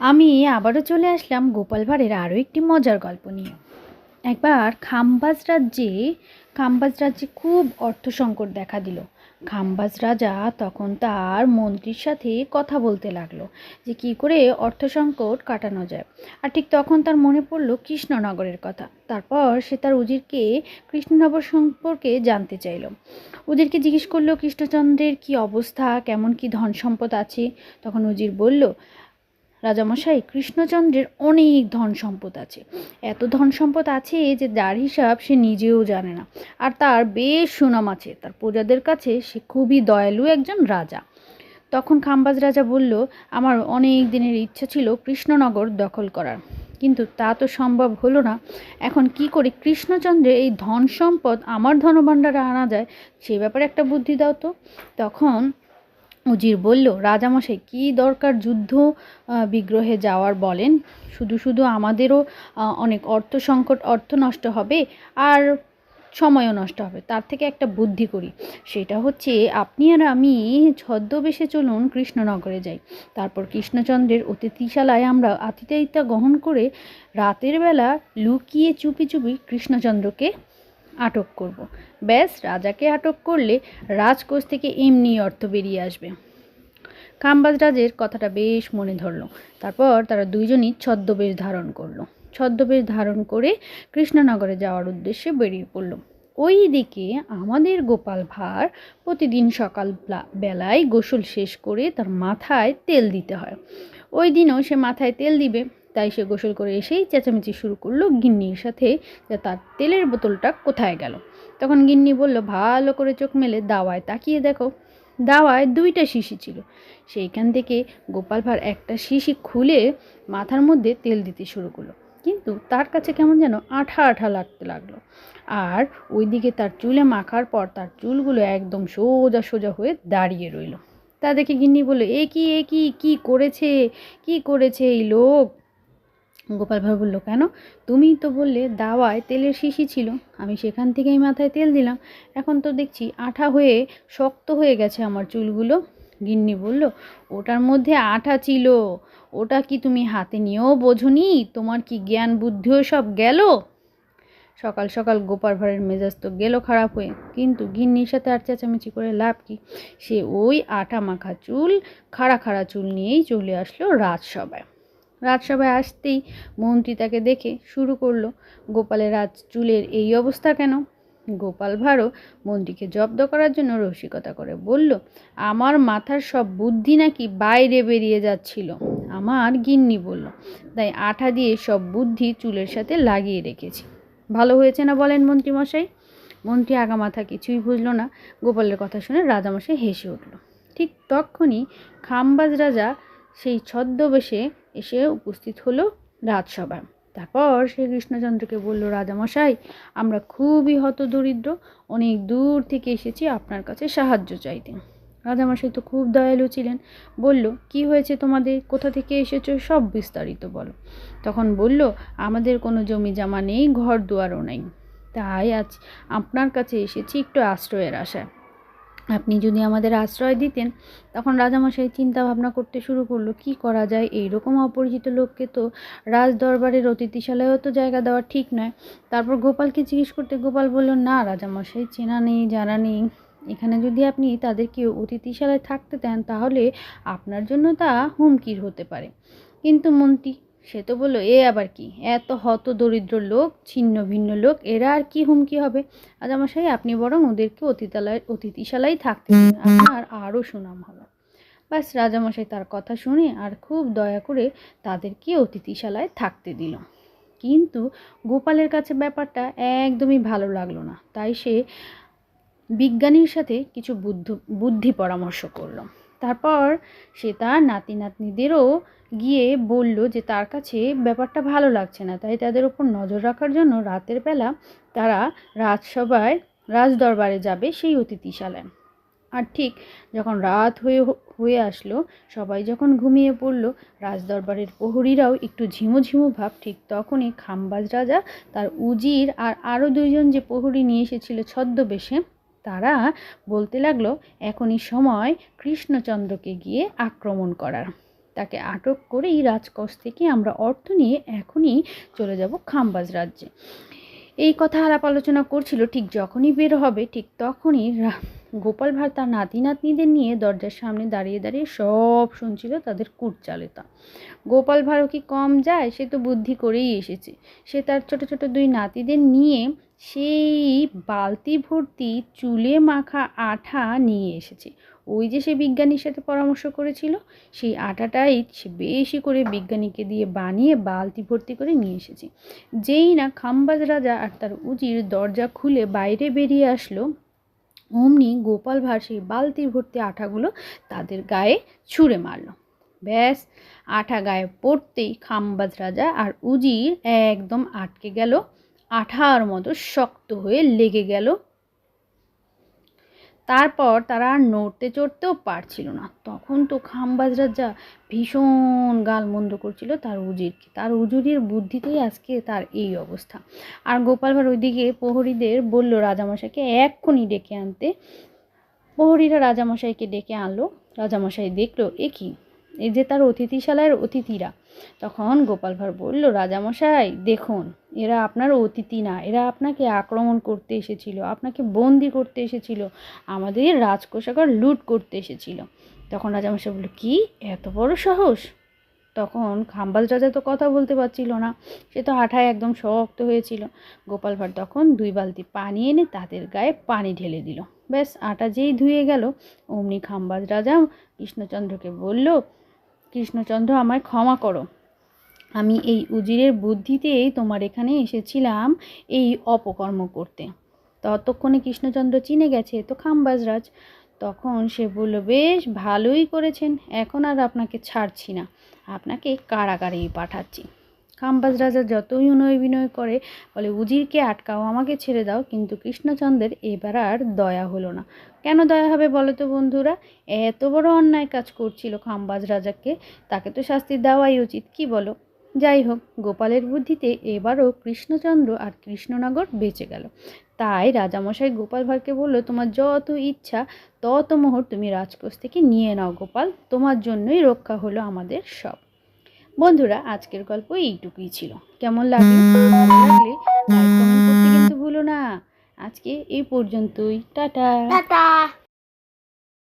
আমি আবারও চলে আসলাম গোপাল ভাঁড়ের আরও একটি মজার গল্প নিয়ে। একবার খাম্বাজ রাজ্যে খাম্বাজ রাজ্যে খুব অর্থ সংকট দেখা দিল। খাম্বাজ রাজা তখন তার মন্ত্রীর সাথে কথা বলতে লাগল যে কী করে অর্থ সংকট কাটানো যায়। আর ঠিক তখন তার মনে পড়ল কৃষ্ণনগরের কথা। তারপর সে তার উজিরকে কৃষ্ণনগর সম্পর্কে জানতে চাইল। উজিরকে জিজ্ঞেস করল, কৃষ্ণচন্দ্রের কি অবস্থা? কেমন কি ধন সম্পদ আছে? তখন উজির বলল রাজামশাই, কৃষ্ণচন্দ্রের অনেক ধন সম্পদ আছে। এত ধন সম্পদ আছে যে যার হিসাব সে নিজেও জানে না। আর তার বেশ সুনাম আছে। তার প্রজাদের কাছে সে খুবই দয়ালু একজন রাজা। তখন খাম্বাজ রাজা বলল, আমার অনেক দিনের ইচ্ছা ছিল কৃষ্ণনগর দখল করার। কিন্তু তা তো সম্ভব হলো না। এখন কি করে কৃষ্ণচন্দ্রের এই ধন সম্পদ আমার ধনভাণ্ডারে আনা যায়? সে ব্যাপারে একটা বুদ্ধি দাও তো। তখন উজির বলল, রাজামশাই, কী দরকার যুদ্ধ বিগ্রহে যাওয়ার বলেন? শুধু শুধু আমাদেরও অনেক অর্থ সংকট, অর্থ নষ্ট হবে আর সময়ও নষ্ট হবে। তার থেকে একটা বুদ্ধি করি। সেটা হচ্ছে, আপনি আর আমি ছদ্মবেশে চলুন কৃষ্ণনগরে যাই। তারপর কৃষ্ণচন্দ্রের অতিথিশালায় আমরা আতিথেয়িতা গ্রহণ করে রাতের বেলা লুকিয়ে চুপি চুপি কৃষ্ণচন্দ্রকে আটক করব। ব্যাস, রাজাকে আটক করলে রাজকোষ থেকে এমনি অর্থ বেরিয়ে আসবে। খাম্বাজ রাজের কথাটা বেশ মনে ধরলো। তারপর তারা দুইজনই ছদ্মবেশ ধারণ করল। ছদ্মবেশ ধারণ করে কৃষ্ণনগরে যাওয়ার উদ্দেশ্যে বেরিয়ে পড়ল। ওই দিকে আমাদের গোপাল ভাঁড় প্রতিদিন সকাল বেলায় গোসল শেষ করে তার মাথায় তেল দিতে হয়। ওই দিনও সে মাথায় তেল দিবে। তাই সে গোসল করে এসেই চেঁচামেচি শুরু করল গিন্নির সাথে যে তার তেলের বোতলটা কোথায় গেল। তখন গিন্নি বলল, ভালো করে চোখ মেলে দাওয়ায় তাকিয়ে দেখো। দাওয়ায় দুইটা শিশি ছিল। সেইখান থেকে গোপাল ভাঁড় একটা শিশি খুলে মাথার মধ্যে তেল দিতে শুরু করল। কিন্তু তার কাছে কেমন যেন আঠা আঠা লাগতে লাগল। আর ওইদিকে তার চুলে মাখার পর তার চুলগুলো একদম সোজা সোজা হয়ে দাঁড়িয়ে রইল। তা দেখে গিন্নি বলল, এ কি এ কি, কী করেছে? কি করেছে এই লোক? গোপাল ভাঁড় বলল, কেন? তুমি তো বললে দাওয়ায় তেলের শিশি ছিল। আমি সেখান থেকেই মাথায় তেল দিলাম। এখন তো দেখছি আঠা হয়ে শক্ত হয়ে গেছে আমার চুলগুলো। গিন্নি বলল, ওটার মধ্যে আঠা ছিল। ওটা কি তুমি হাতে নিয়েও বোঝনি? তোমার কি জ্ঞান বুদ্ধিও সব গেল? সকাল সকাল গোপাল ভাঁড়ের মেজাজ তো গেল খারাপ হয়ে। কিন্তু গিন্নির সাথে আর চেঁচামেচি করে লাভ কি? সে ওই আটা মাখা চুল, খাড়া খাড়া চুল নিয়েই চলে আসলো রাজসভায়। রাজসভায় আসতেই মন্ত্রী তাকে দেখে শুরু করল, গোপালের রাজ চুলের এই অবস্থা কেন? গোপাল ভাঁড়ও মন্ত্রীকে জব্দ করার জন্য রসিকতা করে বলল, আমার মাথার সব বুদ্ধি নাকি বাইরে বেরিয়ে যাচ্ছিল। আমার গিন্নি, বলল, তাই আঠা দিয়ে সব বুদ্ধি চুলের সাথে লাগিয়ে রেখেছি। ভালো হয়েছে না, বলেন মন্ত্রীমশাই। মন্ত্রী আগামাথা কিছুই বুঝলো না। গোপালের কথা শুনে রাজামশাই হেসে উঠল। ঠিক তখনই খাম্বাজ রাজা সেই ছদ্মবেশে এসে উপস্থিত হলো রাজসভায় তারপর সে কৃষ্ণচন্দ্রকে বলল, রাজামশাই, আমরা খুবই হতদরিদ্র। অনেক দূর থেকে এসেছি, আপনার কাছে সাহায্য চাইতে। রাজামশাই তো খুব দয়ালু ছিলেন। বলল, কি হয়েছে তোমাদের? কোথা থেকে এসেছ? সব বিস্তারিত বলো। তখন বলল, আমাদের কোনো জমি জমা নেই ঘর দুয়ারও নেই। তাই আজ আপনার কাছে এসেছি একটু আশ্রয়ের আশায়। আপনি যদি আমাদের আশ্রয় দিতেন, তখন রাজামশাই চিন্তা ভাবনা করতে শুরু করল, কি করা যায়? এই রকম অপরিচিত লোককে তো রাজ দরবারের অতিথিশালায়ও তো জায়গা দেওয়া ঠিক নয়। তারপর গোপালকে জিজ্ঞেস করতে গোপাল বলল, না রাজামশাই, চেনা নেই, জানা নেই। এখানে যদি আপনি তাদেরকে অতিথিশালায় থাকতে দেন, তাহলে আপনার জন্য তা হুমকির হতে পারে। কিন্তু মন্ত্রী সে তো বলল, এ আবার কি? এত হত দরিদ্র লোক, ছিন্ন ভিন্ন লোক, এরা আর কি হুমকি হবে? রাজামশাই আপনি বরং ওদেরকে অতিথালয় অতিথিশালায় থাকতে আপনার আরও সুনাম হবে। ব্যাস, রাজামশাই তার কথা শুনে আর খুব দয়া করে তাদেরকে অতিথিশালায় থাকতে দিল। কিন্তু গোপালের কাছে ব্যাপারটা একদমই ভালো লাগল না। তাই সে বিজ্ঞানীর সাথে কিছু বুদ্ধ, বুদ্ধি পরামর্শ করল। তারপর সে তার নাতি নাতনিদেরও গিয়ে বলল যে, তার কাছে ব্যাপারটা ভালো লাগছে না। তাই তাদের ওপর নজর রাখার জন্য রাতের বেলা তারা রাজসভায়, রাজদরবারে যাবে সেই অতিথিশালায়। আর ঠিক যখন রাত হয়ে হয়ে আসলো, সবাই যখন ঘুমিয়ে পড়ল, রাজদরবারের প্রহরীরাও একটু ঝিমো ঝিমো ভাব, ঠিক তখনই খাম্বাজ রাজা, তার উজির আর আরও দুইজন যে প্রহরী নিয়ে এসেছিল ছদ্মবেশে তারা বলতে লাগল, এখনই সময় কৃষ্ণচন্দ্রকে গিয়ে আক্রমণ করার। তাকে আটক করেই রাজকোষ থেকে আমরা অর্থ নিয়ে এখনই চলে যাব খাম্বাজ রাজ্যে। এই কথা আলাপ আলোচনা করছিল, ঠিক যখনই বের হবে, ঠিক তখনই গোপাল ভাঁড় তার নাতি নাতনিদের নিয়ে দরজার সামনে দাঁড়িয়ে দাঁড়িয়ে সব শুনছিল তাদের কুটচালেতা। গোপাল ভাঁড়ও কি কম যায়? সে তো বুদ্ধি করেই এসেছে। সে তার ছোট ছোট দুই নাতিদের নিয়ে সেই বালতি ভর্তি চুলে মাখা আঠা নিয়ে এসেছে। ওই যে সে বিজ্ঞানীর সাথে পরামর্শ করেছিল, সেই আটাটাই সে বেশি করে বিজ্ঞানীকে দিয়ে বানিয়ে বালতি ভর্তি করে নিয়ে এসেছে। যেই না খাম্বাজ রাজা আর তার উজির দরজা খুলে বাইরে বেরিয়ে আসলো, অমনি গোপাল ভাঁড় সেই বালতি ভর্তি আঠাগুলো তাদের গায়ে ছুঁড়ে মারলো। ব্যাস, আঠা গায়ে পড়তেই খাম্বাজ রাজা আর উজির একদম আটকে গেল, আঠার মতো শক্ত হয়ে লেগে গেল। তারপর তারা আর নড়তে চড়তেও পারছিল না। তখন তো খাম্বাজ রাজা ভীষণ গালমন্দ করছিল তার উজিরকে। তার উজুরির বুদ্ধিতেই আজকে তার এই অবস্থা। আর গোপাল ভাঁড় ওইদিকে প্রহরীদের বলল, রাজামশাইকে এক্ষুনি ডেকে আনতে। প্রহরীরা রাজামশাইকে ডেকে আনলো। রাজামশাই দেখল, এ কি? এই যে তার অতিথিশালার অতিথিরা। তখন গোপাল ভাঁড় বলল, রাজামশাই, দেখুন, এরা আপনার অতিথি না, এরা আপনাকে আক্রমণ করতে এসেছিল, আপনাকে বন্দি করতে এসেছিল, আমাদের রাজকোষাগার লুট করতে এসেছিল। তখন রাজামশাই বলল, কি? এত বড় সাহস? তখন খাম্বাজ রাজা তো কথা বলতে পারছিল না, সে তো আঠায় একদম শক্ত হয়েছিল। গোপাল ভাঁড় তখন দুই বালতি পানি এনে তাদের গায়ে পানি ঢেলে দিল। ব্যাস, আটা যেই ধুয়ে গেল, অমনি খাম্বাজ রাজা কৃষ্ণচন্দ্রকে বলল কৃষ্ণচন্দ্র, আমায় ক্ষমা করো। আমি এই উজিরের বুদ্ধিতেই তোমার এখানে এসেছিলাম এই অপকর্ম করতে। ততক্ষণে কৃষ্ণচন্দ্র চিনে গেছে তো খামবাজরাজ। তখন সে বলল, বেশ, ভালোই করেছেন। এখন আর আপনাকে ছাড়ছি না। আপনাকে কারাগারেই পাঠাচ্ছি। খাম্বাজ রাজা যতই উনয় বিনয় করে, বলে, উজিরকে আটকাও, আমাকে ছেড়ে দাও। কিন্তু কৃষ্ণচন্দ্রের এবার আর দয়া হলো না। কেন দয়া হবে বলো তো বন্ধুরা? এত বড় অন্যায় কাজ করছিল খাম্বাজ রাজাকে তাকে তো শাস্তি দেওয়াই উচিত, কি বলো? যাই হোক, গোপালের বুদ্ধিতে এবারও কৃষ্ণচন্দ্র আর কৃষ্ণনগর বেঁচে গেল। তাই রাজামশাই গোপাল ভাঁড়কে বলল, তোমার যত ইচ্ছা, তত মোহর তুমি রাজকোষ থেকে নিয়ে নাও গোপাল। তোমার জন্যই রক্ষা হলো আমাদের সব। বন্ধুরা, আজকের গল্প এইটুকুই ছিল। কেমন লাগল ভালো লাগলে লাইক কমেন্ট করতে কিন্তু ভুলো না। আজকে এই পর্যন্তই। Ta ta. Ta ta.